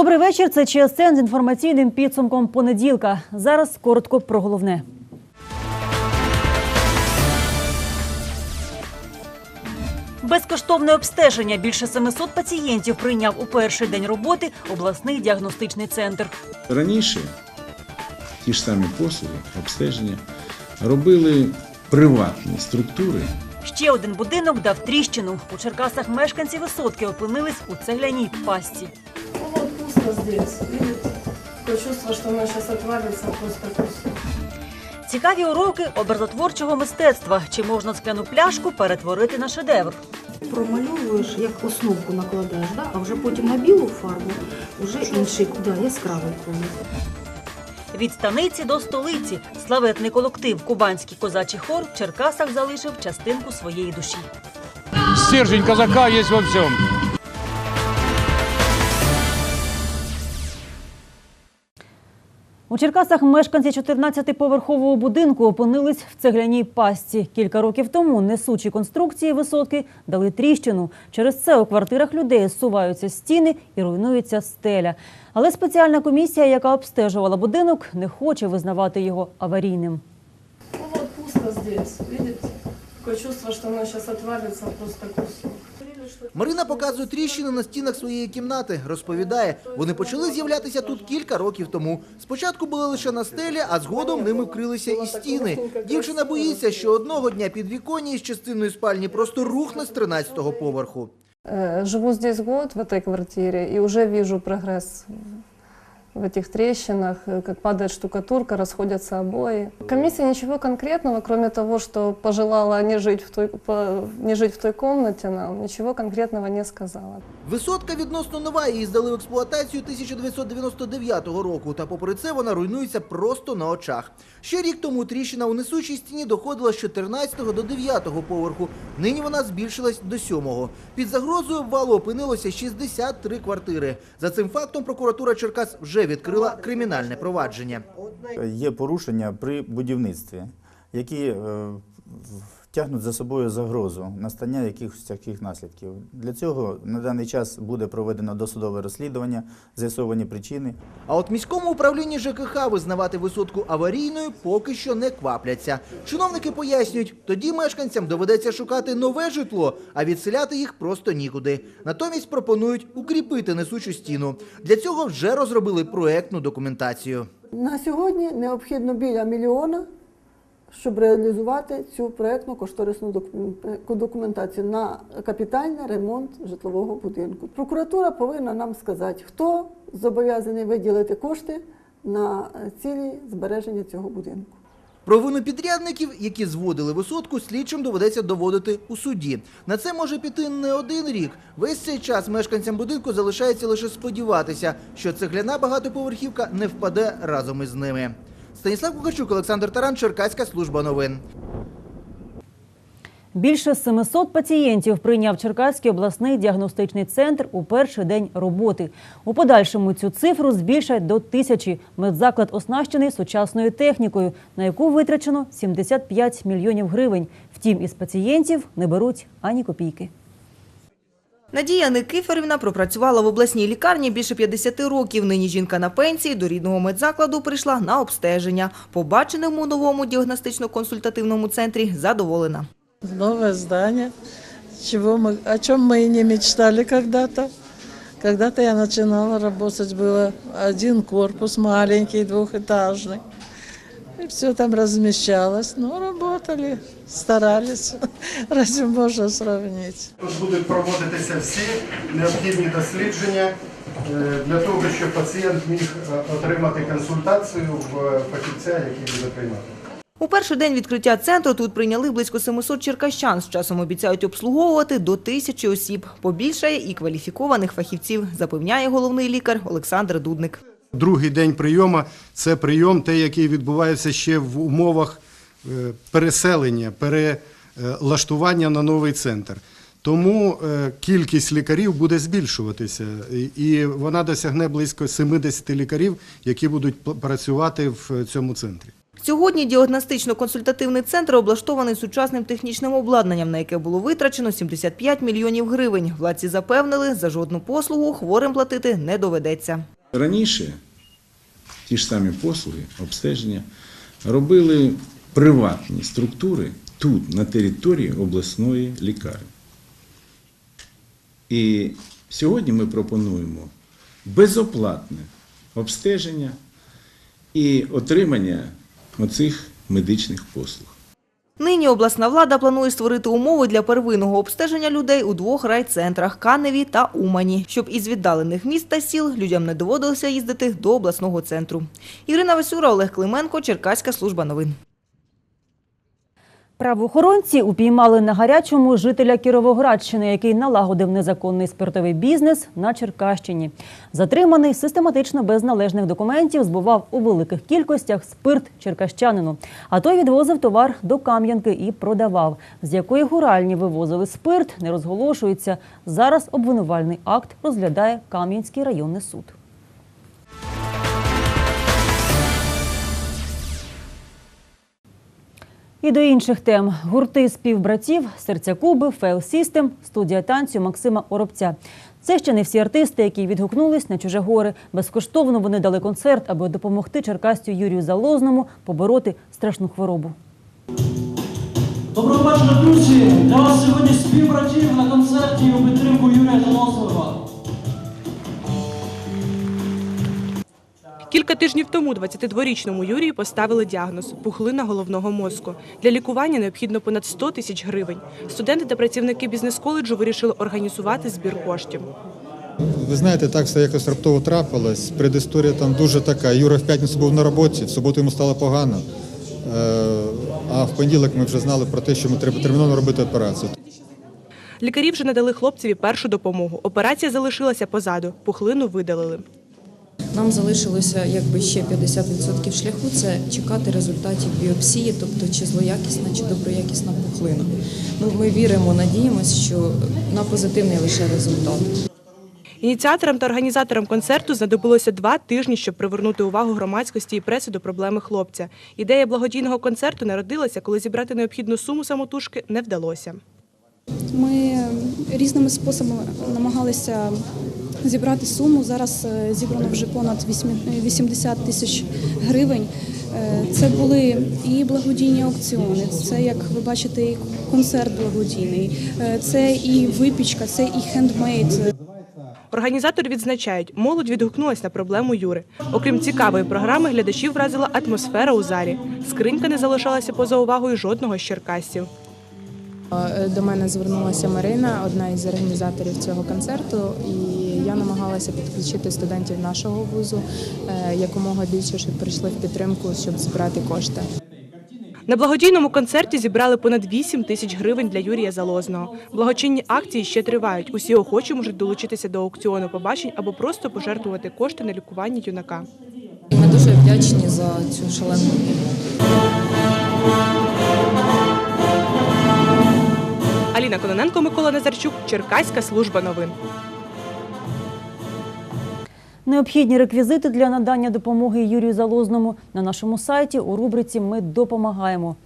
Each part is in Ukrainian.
Добрий вечір. Це ЧСН з інформаційним підсумком понеділка. Зараз коротко про головне. Безкоштовне обстеження більше 700 пацієнтів прийняв у перший день роботи обласний діагностичний центр. Раніше ті ж самі послуги, обстеження робили приватні структури. Ще один будинок дав тріщину. У Черкасах мешканці висотки опинились у цегляній пастці. Пусто здесь, видите? Такое чувство, что оно сейчас отвалится просто пусто. Цікаві уроки образотворчого мистецтва. Чи можна скляну пляшку перетворити на шедевр? промальовуєш, як основку накладаєш, да? а вже потім на білу фарбу вже інший да, яскравий колір. Від станиці до столиці славетний колектив Кубанський козачий хор в Черкасах залишив частинку своєї душі. Стержень казака есть во всем. У Черкасах мешканці 14-поверхового будинку опинились в цегляній пастці. Кілька років тому несучі конструкції висотки дали тріщину. Через це у квартирах людей зсуваються стіни і руйнується стеля. Але спеціальна комісія, яка обстежувала будинок, не хоче визнавати його аварійним. Ну вот пусто здесь, видите? Такое чувство, что оно сейчас отвалится просто пусто. Марина показує тріщини на стінах своєї кімнати. Розповідає, вони почали з'являтися тут кілька років тому. Спочатку були лише на стелі, а згодом ними вкрилися і стіни. Дівчина боїться, що одного дня підвіконня із частиною спальні просто рухне з 13-го поверху. Э, Живу здесь год, в этой квартире, и уже вижу прогресс в этих трещинах, э, как падает штукатурка, расходятся обои. Комиссия ничего конкретного, кроме того, что пожелала не жить в той, по- не жить в той комнате, нам ничего конкретного не сказала. Висотка відносно нова, її здали в експлуатацію 1999 року. Та попри це вона руйнується просто на очах. Ще рік тому тріщина у несучій стіні доходила з 14 до 9 поверху. Нині вона збільшилась до 7. Під загрозою обвалу опинилося 63 квартири. За цим фактом прокуратура Черкас вже відкрила кримінальне провадження. Є порушення при будівництві, які е, тягнуть за собою загрозу настання якихось таких наслідків. Для цього на даний час буде проведено досудове розслідування, з'ясовані причини. А от міському управлінні ЖКХ визнавати висотку аварійною поки що не квапляться. Чиновники пояснюють, тоді мешканцям доведеться шукати нове житло, а відселяти їх просто нікуди. Натомість пропонують укріпити несучу стіну. Для цього вже розробили проектну документацію. На сьогодні необхідно біля мільйона, щоб реалізувати цю проєктну кошторисну документацію на капітальний ремонт житлового будинку. Прокуратура повинна нам сказати, хто зобов'язаний виділити кошти на цілі збереження цього будинку. Провину підрядників, які зводили висотку, слідчим доведеться доводити у суді. На це може піти не один рік. Весь цей час мешканцям будинку залишається лише сподіватися, що цегляна багатоповерхівка не впаде разом із ними. Станіслав Кукачук, Олександр Таран, Черкаська служба новин. Більше 700 пацієнтів прийняв Черкаський обласний діагностичний центр у перший день роботи. У подальшому цю цифру збільшать до тисячі. Медзаклад оснащений сучасною технікою, на яку витрачено 75 мільйонів гривень. Втім, із пацієнтів не беруть ані копійки. Надія Никифорівна пропрацювала в обласній лікарні більше 50 років. Нині жінка на пенсії до рідного медзакладу прийшла на обстеження. Побаченим у новому діагностично-консультативному центрі задоволена. Новое здание, чего мы, о чем мы и не мечтали когда-то. Когда-то я начинала работать, было один корпус маленький, двухэтажный. И все там размещалось. Ну, работали, старались. Разве можно сравнить? Тут будуть проводитися всі необхідні дослідження е, для того, щоб пацієнт міг е, отримати консультацію в фахівця, який буде приймати. У перший день відкриття центру тут прийняли близько 700 черкащан. З часом обіцяють обслуговувати до тисячі осіб. Побільшає і кваліфікованих фахівців, запевняє головний лікар Олександр Дудник. Другий день прийому це прийом, той, який відбувається ще в умовах е, переселення, перелаштування на новий центр. Тому е, кількість лікарів буде збільшуватися, і вона досягне близько 70 лікарів, які будуть працювати в цьому центрі. Сьогодні діагностично-консультативний центр облаштований сучасним технічним обладнанням, на яке було витрачено 75 мільйонів гривень. Владці запевнили, за жодну послугу хворим платити не доведеться. Раніше ті ж самі послуги, обстеження робили приватні структури тут, на території обласної лікарні. І сьогодні ми пропонуємо безоплатне обстеження і отримання оцих медичних послуг. Нині обласна влада планує створити умови для первинного обстеження людей у двох райцентрах – Каневі та Умані, щоб із віддалених міст та сіл людям не доводилося їздити до обласного центру. Ірина Васюра, Олег Клименко, Черкаська служба новин. Правоохоронці упіймали на гарячому жителя Кіровоградщини, який налагодив незаконний спиртовий бізнес на Черкащині. Затриманий систематично без належних документів збував у великих кількостях спирт черкащанину. А той відвозив товар до Кам'янки і продавав. З якої гуральні вивозили спирт, не розголошується. Зараз обвинувальний акт розглядає Кам'янський районний суд. І до інших тем. Гурти співбратів, серця Куби, Фейл Сістем, студія танцю Максима Оробця. Це ще не всі артисти, які відгукнулись на чуже гори. Безкоштовно вони дали концерт, аби допомогти черкастю Юрію Залозному побороти страшну хворобу. Доброго вечора, друзі! Для вас сьогодні співбратів на концерті у підтримку Юрія Заносова. Кілька тижнів тому 22-річному Юрію поставили діагноз – пухлина головного мозку. Для лікування необхідно понад 100 тисяч гривень. Студенти та працівники бізнес-коледжу вирішили організувати збір коштів. Ви знаєте, так все якось раптово трапилось. Предісторія там дуже така. Юра в п'ятницю був на роботі, в суботу йому стало погано. Е, А в понеділок ми вже знали про те, що ми треба терміново робити операцію. Лікарі вже надали хлопцеві першу допомогу. Операція залишилася позаду, пухлину видалили. Нам залишилося якби ще 50% шляху це чекати результатів біопсії, тобто чи злоякісна, чи доброякісна пухлина. Ну, ми віримо, надіємося, що на позитивний лише результат. Ініціаторам та організаторам концерту знадобилося два тижні, щоб привернути увагу громадськості і преси до проблеми хлопця. Ідея благодійного концерту народилася, коли зібрати необхідну суму самотужки не вдалося. Ми різними способами намагалися зібрати суму. Зараз е, зібрано вже понад 80 тисяч гривень. Е, Це були і благодійні аукціони, це, як ви бачите, і концерт благодійний, е, це і випічка, це і хендмейд. Організатори відзначають, молодь відгукнулась на проблему Юри. Окрім цікавої програми, глядачів вразила атмосфера у залі. Скринька не залишалася поза увагою жодного з черкасців. Е, До мене звернулася Марина, одна із організаторів цього концерту, і я намагалася підключити студентів нашого вузу е, якомога більше, щоб прийшли в підтримку, щоб збирати кошти. На благодійному концерті зібрали понад 8 тисяч гривень для Юрія Залозного. Благочинні акції ще тривають. Усі охочі можуть долучитися до аукціону побачень або просто пожертвувати кошти на лікування юнака. Ми дуже вдячні за цю шалену. Аліна Кононенко, Микола Назарчук, Черкаська служба новин. Необхідні реквізити для надання допомоги Юрію Залозному на нашому сайті у рубриці Ми допомагаємо.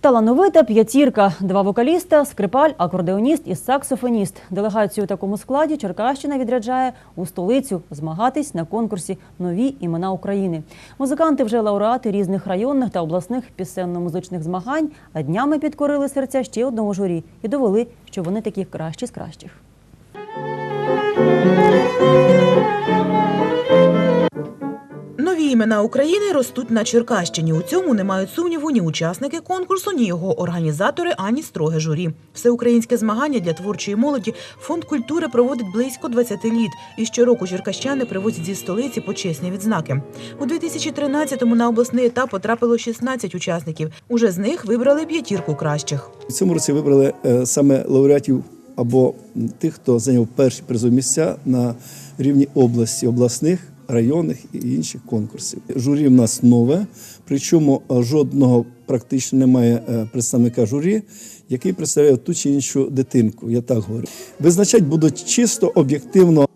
Талановита п'ятірка, два вокаліста, скрипаль, акордеоніст і саксофоніст. Делегацію у такому складі Черкащина відряджає у столицю змагатись на конкурсі Нові імена України. Музиканти вже лауреати різних районних та обласних пісенно-музичних змагань, а днями підкорили серця ще одного журі і довели, що вони такі кращі з кращих. Імена України ростуть на Черкащині. У цьому не мають сумніву ні учасники конкурсу, ні його організатори, ані строге журі. Всеукраїнське змагання для творчої молоді фонд культури проводить близько 20 літ. І щороку черкащани привозять зі столиці почесні відзнаки. У 2013-му на обласний етап потрапило 16 учасників. Уже з них вибрали п'ятірку кращих. В цьому році вибрали е, саме лауреатів або тих, хто зайняв перші призові місця на рівні області, обласних, районних і інших конкурсів. Журі в нас нове, причому е, жодного практично немає е, представника журі, який представляє ту чи іншу дитинку. Я так говорю. Визначать будуть чисто об'єктивно.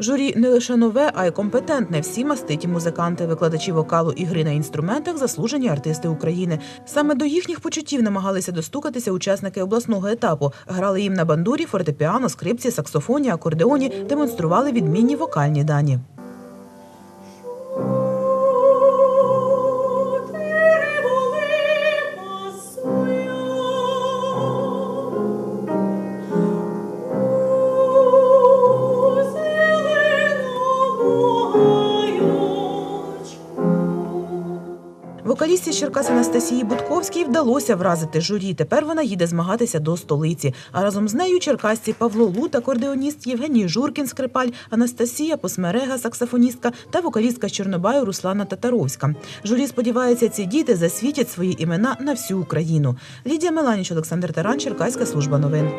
Журі не лише нове, а й компетентне. Всі маститі музиканти, викладачі вокалу і гри на інструментах, заслужені артисти України. Саме до їхніх почуттів намагалися достукатися учасники обласного етапу. Грали їм на бандурі, фортепіано, скрипці, саксофоні, акордеоні, демонстрували відмінні вокальні дані. Вокалістці з Черкас Анастасії Будковській вдалося вразити журі. Тепер вона їде змагатися до столиці. А разом з нею черкасці Павло Лут, акордеоніст, Євгеній Журкін, скрипаль, Анастасія Посмерега, саксофоністка та вокалістка з Чорнобаю Руслана Татаровська. Журі сподівається, ці діти засвітять свої імена на всю Україну. Лідія Меланіч, Олександр Таран, Черкаська служба новин.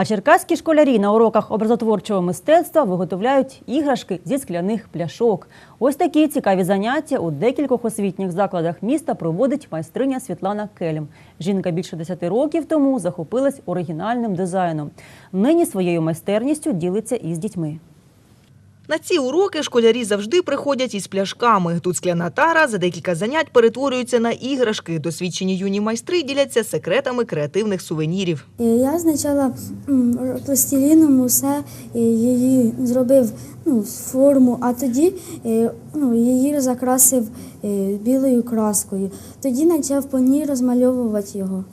А черкаські школярі на уроках образотворчого мистецтва виготовляють іграшки зі скляних пляшок. Ось такі цікаві заняття у декількох освітніх закладах міста проводить майстриня Світлана Келем. Жінка більше 10 років тому захопилась оригінальним дизайном. Нині своєю майстерністю ділиться із дітьми. На ці уроки школярі завжди приходять із пляшками. Тут скляна тара за декілька занять перетворюються на іграшки. Досвідчені юні майстри діляться секретами креативних сувенірів. Я спочатку пластиліном усе е, її зробив ну, форму, а тоді е, ну, її закрасив е, білою краскою. Тоді почав по ній розмальовувати його.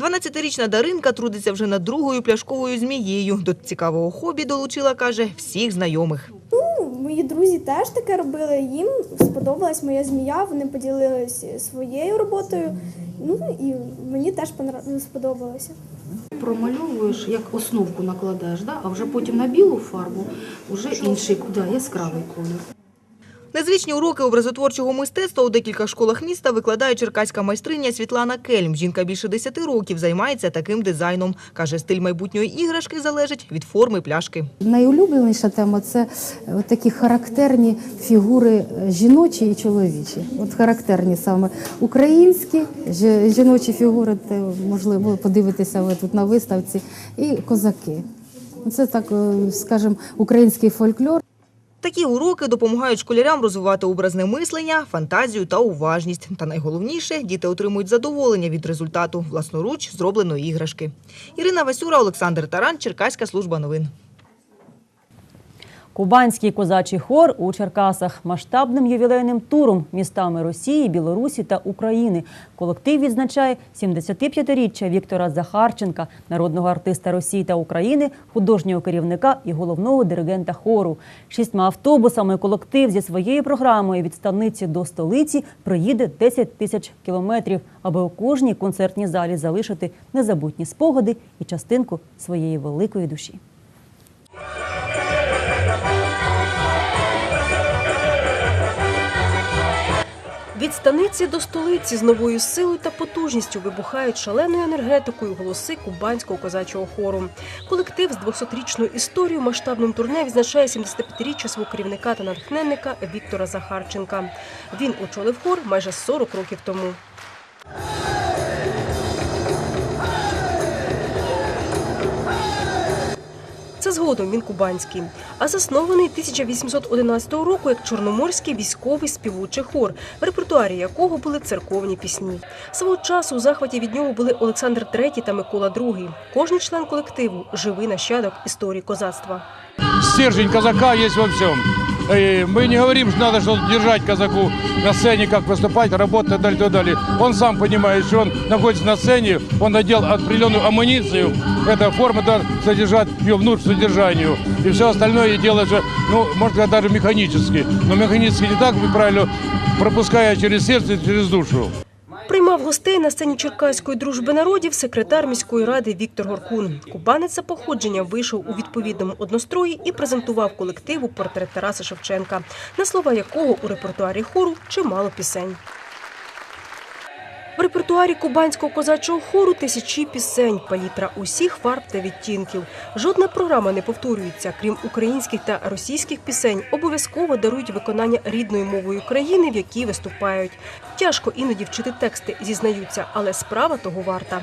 12-річна Даринка трудиться вже над другою пляшковою змією. До цікавого хобі долучила, каже, всіх знайомих. Ну, мої друзі теж таке робили. Їм сподобалась моя змія, вони поділилися своєю роботою. Ну і мені теж сподобалося. Промальовуєш, як основку накладаєш, да? а вже потім на білу фарбу вже інший да, яскравий колір. Незвичні уроки образотворчого мистецтва у декілька школах міста викладає черкаська майстриня Світлана Кельм. Жінка більше 10 років займається таким дизайном. Каже, стиль майбутньої іграшки залежить від форми пляшки. Найулюбленіша тема це такі характерні фігури е, жіночі і чоловічі. От характерні саме українські жіночі фігури, можливо, подивитися ви тут на виставці, і козаки. Це так, е, скажімо, український фольклор. Такі уроки допомагають школярям розвивати образне мислення, фантазію та уважність. Та найголовніше діти отримують задоволення від результату власноруч зробленої іграшки. Ірина Васюра, Олександр Таран, Черкаська служба новин. Кубанський козачий хор у Черкасах масштабним ювілейним туром містами Росії, Білорусі та України. Колектив відзначає 75-річчя Віктора Захарченка, народного артиста Росії та України, художнього керівника і головного диригента хору. Шістьма автобусами колектив зі своєю програмою від станиці до столиці приїде 10 тисяч кілометрів, аби у кожній концертній залі залишити незабутні спогади і частинку своєї великої душі. Від станиці до столиці з новою силою та потужністю вибухають шаленою енергетикою голоси кубанського козачого хору. Колектив з 200-річною історією масштабним турне відзначає 75-річчя свого керівника та натхненника Віктора Захарченка. Він очолив хор майже 40 років тому. Це згодом він кубанський, а заснований 1811 року як чорноморський військовий співучий хор, в репертуарі якого були церковні пісні. Свого часу у захваті від нього були Олександр III та Микола II. Кожний член колективу живий нащадок історії козацтва. Стержень козака є во всем. И мы не говорим, что надо что держать казаку на сцене, как выступать, работать и так далее, так далее. Он сам понимает, что он находится на сцене, он надел определенную амуницию, эта форма должна содержать ее внутреннее содержанию. И все остальное делает же, ну, может сказать, даже механически. Но механически не так, правильно, пропуская через сердце через душу. Приймав гостей на сцені Черкаської дружби народів секретар міської ради Віктор Горкун. Кубанець за походженням вийшов у відповідному однострої і презентував колективу портрет Тараса Шевченка, на слова якого у репертуарі хору чимало пісень. В репертуарі кубанського козачого хору тисячі пісень, палітра усіх фарб та відтінків. Жодна програма не повторюється. Крім українських та російських пісень, обов'язково дарують виконання рідною мовою країни, в якій виступають. Тяжко іноді вчити тексти, зізнаються, але справа того варта.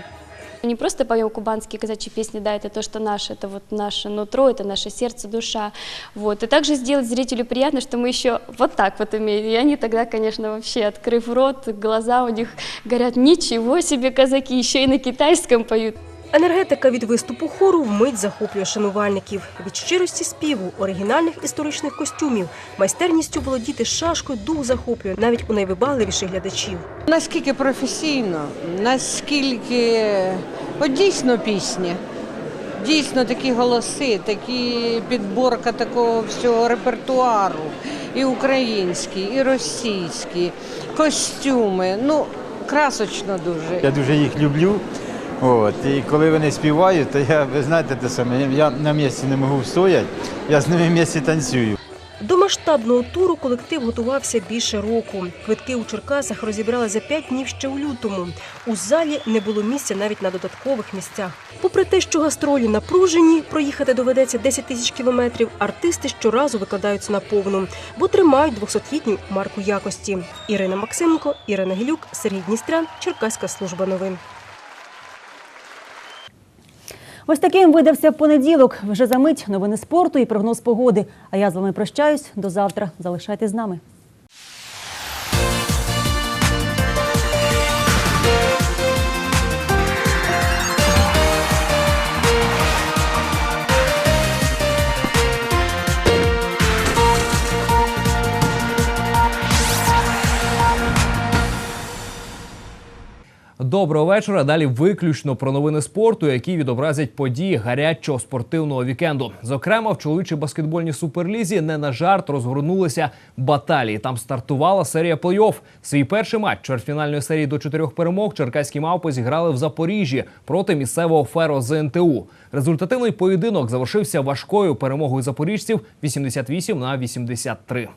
Не просто поем кубанские казачьи песни, да, это то, что наше, это вот наше нутро, это наше сердце, душа. Вот. И также сделать зрителю приятно, что мы еще вот так вот умеем. И они тогда, конечно, вообще, открыв рот, глаза у них горят, ничего себе казаки, еще и на китайском поют. Енергетика від виступу хору вмить захоплює шанувальників. Від щирості співу, оригінальних історичних костюмів, майстерністю володіти шашкою дух захоплює навіть у найвибагливіших глядачів. Наскільки професійно, наскільки от дійсно пісня, дійсно такі голоси, такі підборка такого всього репертуару, і український, і російський, костюми. Ну, красочно дуже. Я дуже їх люблю. От, і коли вони співають, то я, ви знаєте, те саме, я на місці не можу встояти, я з ними в місці танцюю. До масштабного туру колектив готувався більше року. Квитки у Черкасах розібрали за п'ять днів ще у лютому. У залі не було місця навіть на додаткових місцях. Попри те, що гастролі напружені, проїхати доведеться 10 тисяч кілометрів. Артисти щоразу викладаються на повну, бо тримають 200-літню марку якості. Ірина Максименко, Ірина Гілюк, Сергій Дністрян, Черкаська служба новин. Ось таким видався понеділок. Вже за мить новини спорту і прогноз погоди. А я з вами прощаюсь. До завтра. Залишайтесь з нами. Доброго вечора. Далі виключно про новини спорту, які відобразять події гарячого спортивного вікенду. Зокрема, в чоловічій баскетбольній суперлізі не на жарт розгорнулися баталії. Там стартувала серія плей-офф. Свій перший матч чвертьфінальної серії до чотирьох перемог черкаські мавпи зіграли в Запоріжжі проти місцевого феро ЗНТУ. Результативний поєдинок завершився важкою перемогою запоріжців 88 на 83.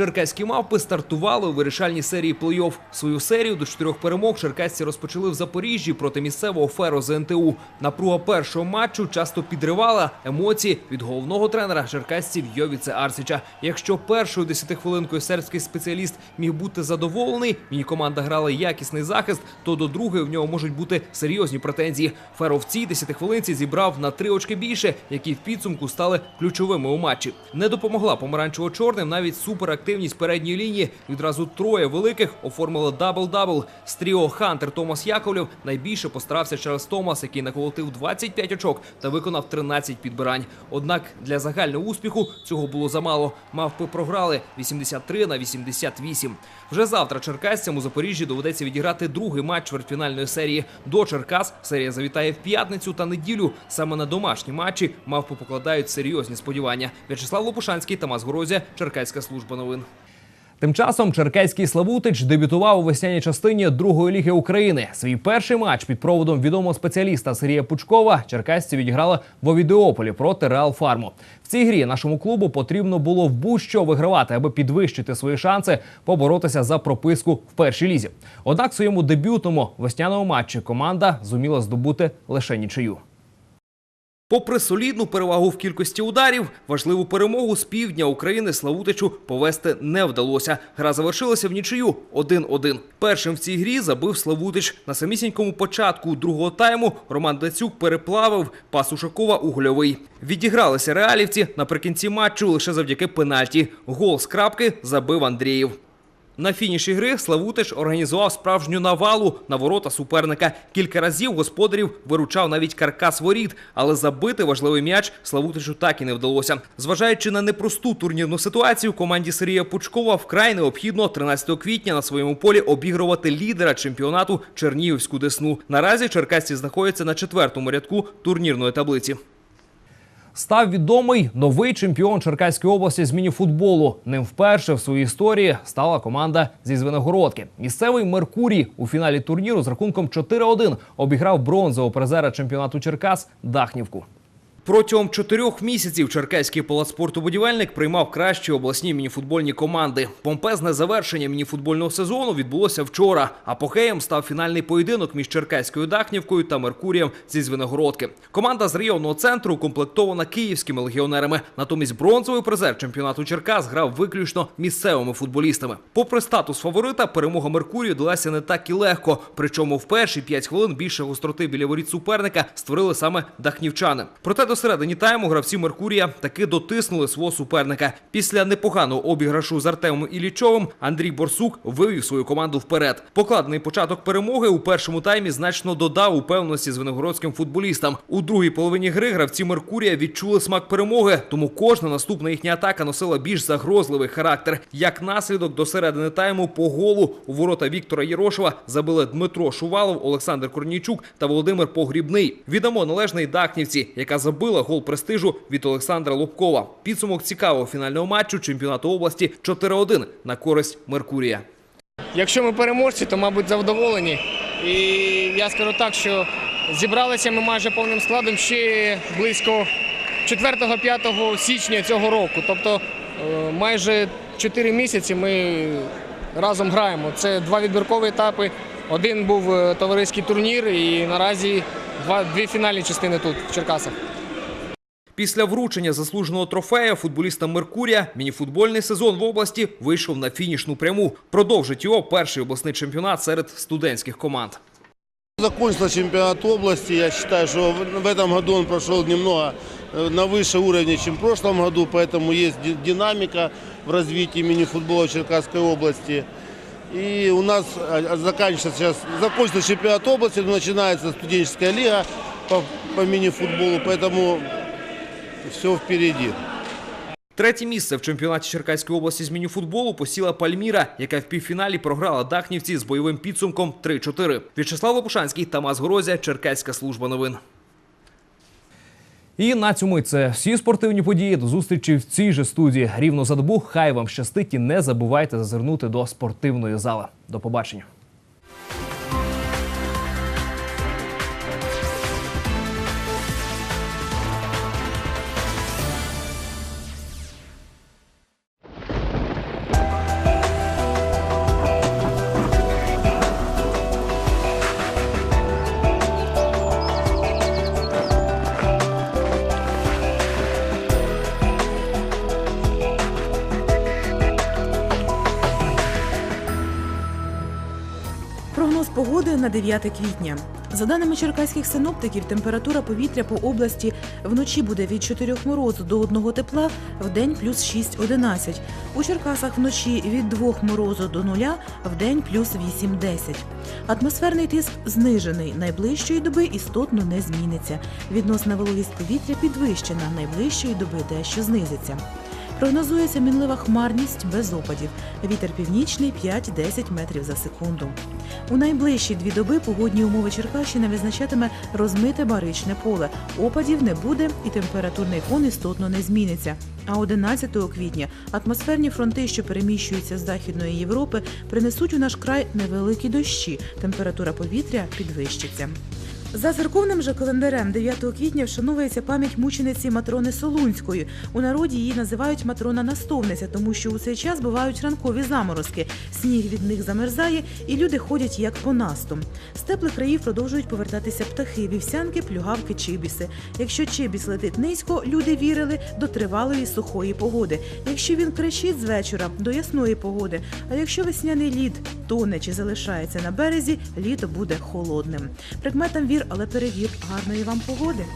Черкаські мавпи стартували у вирішальній серії плей-офф. Свою серію до чотирьох перемог черкасці розпочали в Запоріжжі проти місцевого феро ЗНТУ. Напруга першого матчу часто підривала емоції від головного тренера черкасців Йовіце Арсіча. Якщо першою десятихвилинкою сербський спеціаліст міг бути задоволений, міні-команда грала якісний захист, то до другої в нього можуть бути серйозні претензії. Феро в цій десятихвилинці зібрав на три очки більше, які в підсумку стали ключовими у матчі. Не допомогла помаранчево-чорним навіть суперактивність передньої лінії. Відразу троє великих оформили дабл-дабл. З тріо Хантер Томас Яковлев найбільше постарався Чарльз Томас, який наколотив 25 очок та виконав 13 підбирань. Однак для загального успіху цього було замало. Мавпи програли 83 на 88. Вже завтра черкасцям у Запоріжжі доведеться відіграти другий матч чвертьфінальної серії. До Черкас серія завітає в п'ятницю та неділю. Саме на домашні матчі мавпи покладають серйозні сподівання. В'ячеслав Лопушанський, Тамас Горозія, Черкаська служба новин. Тим часом черкаський Славутич дебютував у весняній частині другої ліги України. Свій перший матч під проводом відомого спеціаліста Сергія Пучкова черкасці відіграли в Овідеополі проти Реал Фарму. В цій грі нашому клубу потрібно було в будь-що вигравати, аби підвищити свої шанси поборотися за прописку в першій лізі. Однак в своєму дебютному весняному матчі команда зуміла здобути лише нічию. Попри солідну перевагу в кількості ударів, важливу перемогу з півдня України Славутичу повести не вдалося. Гра завершилася в нічию 1-1. Першим в цій грі забив Славутич. На самісінькому початку другого тайму Роман Дацюк переплавив пас Ушакова у гольовий. Відігралися реалівці наприкінці матчу лише завдяки пенальті. Гол з крапки забив Андрієв. На фініші гри Славутич організував справжню навалу на ворота суперника. Кілька разів господарів виручав навіть каркас воріт, але забити важливий м'яч Славутичу так і не вдалося. Зважаючи на непросту турнірну ситуацію, команді Сергія Пучкова вкрай необхідно 13 квітня на своєму полі обігрувати лідера чемпіонату Чернігівську Десну. Наразі черкасці знаходяться на четвертому рядку турнірної таблиці. Став відомий новий чемпіон Черкаської області з мініфутболу. Ним вперше в своїй історії стала команда зі Звенигородки. Місцевий Меркурій у фіналі турніру з рахунком 4-1 обіграв бронзового призера чемпіонату Черкас Дахнівку. Протягом чотирьох місяців Черкаський палац будівельник приймав кращі обласні мініфутбольні команди. Помпезне завершення мініфутбольного сезону відбулося вчора. Апогеєм став фінальний поєдинок між Черкаською Дахнівкою та Меркурієм зі Звенигородки. Команда з районного центру укомплектована київськими легіонерами. Натомість бронзовий призер чемпіонату Черкас грав виключно місцевими футболістами. Попри статус фаворита, перемога Меркурію далася не так і легко. Причому в перші п'ять хвилин більше гостроти біля воріт суперника створили саме дахнівчани. Проте до середині тайму гравці Меркурія таки дотиснули свого суперника. Після непоганого обіграшу з Артемом Ілічовим Андрій Борсук вивів свою команду вперед. Покладений початок перемоги у першому таймі значно додав упевненості звенигородським футболістам. У другій половині гри гравці Меркурія відчули смак перемоги, тому кожна наступна їхня атака носила більш загрозливий характер. Як наслідок до середини тайму по голу у ворота Віктора Єрошева забили Дмитро Шувалов, Олександр Корнійчук та Володимир Погрібний. Віддамо належний Дахнівці, яка забила гол престижу від Олександра Лобкова. Підсумок цікавого фінального матчу чемпіонату області 4-1 на користь Меркурія. Якщо ми переможці, то, мабуть, задоволені. І я скажу так, що зібралися ми майже повним складом ще близько 4-5 січня цього року. Тобто е, майже 4 місяці ми разом граємо. Це два відбіркові етапи. Один був е, товариський турнір, і наразі два, дві фінальні частини тут, в Черкасах. Після вручення заслуженого трофея футболістам Меркурія мініфутбольний сезон в області вийшов на фінішну пряму. Продовжить його перший обласний чемпіонат серед студентських команд. Закончился чемпионат области. Я считаю, что в в этом году он прошел немного э, на выше уровне, чем в прошлом году, поэтому есть ди- динамика в развитии мини-футбола в Черкасской области. И у нас а, а, заканчивается сейчас, закончился чемпионат области, начинается студенческая лига по, по мини-футболу, поэтому все впереди. Третє місце в чемпіонаті Черкаської області з мініфутболу посіла Пальміра, яка в півфіналі програла Дахнівці з бойовим підсумком 3-4. В'ячеслав Лопушанський, Тамас Горозя, Черкаська служба новин. І на цьому це всі спортивні події. До зустрічі в цій же студії. Рівно за добу. Хай вам щастить і не забувайте зазирнути до спортивної зали. До побачення. 5 квітня. За даними черкаських синоптиків, температура повітря по області вночі буде від 4 морозу до 1 тепла, в день плюс 6-11. У Черкасах вночі від 2 морозу до 0, в день плюс 8-10. Атмосферний тиск знижений. Найближчої доби істотно не зміниться. Відносна вологість повітря підвищена, найближчої доби дещо знизиться. Прогнозується мінлива хмарність без опадів. Вітер північний 5-10 метрів за секунду. У найближчі дві доби погодні умови Черкащини визначатиме розмите баричне поле. Опадів не буде і температурний фон істотно не зміниться. А 11 квітня атмосферні фронти, що переміщуються з Західної Європи, принесуть у наш край невеликі дощі. Температура повітря підвищиться. За церковним же календарем 9 квітня вшановується пам'ять мучениці Матрони Солунської. У народі її називають Матрона Настовниця, тому що у цей час бувають ранкові заморозки. Сніг від них замерзає, і люди ходять як по насту. З теплих країв продовжують повертатися птахи, вівсянки, плюгавки, чибіси. Якщо чибіс летить низько, люди вірили до тривалої сухої погоди. Якщо він кричить з вечора, до ясної погоди. А якщо весняний лід тоне чи залишається на березі, літо буде холодним. Прикметам вір, але перевір гарної вам погоди.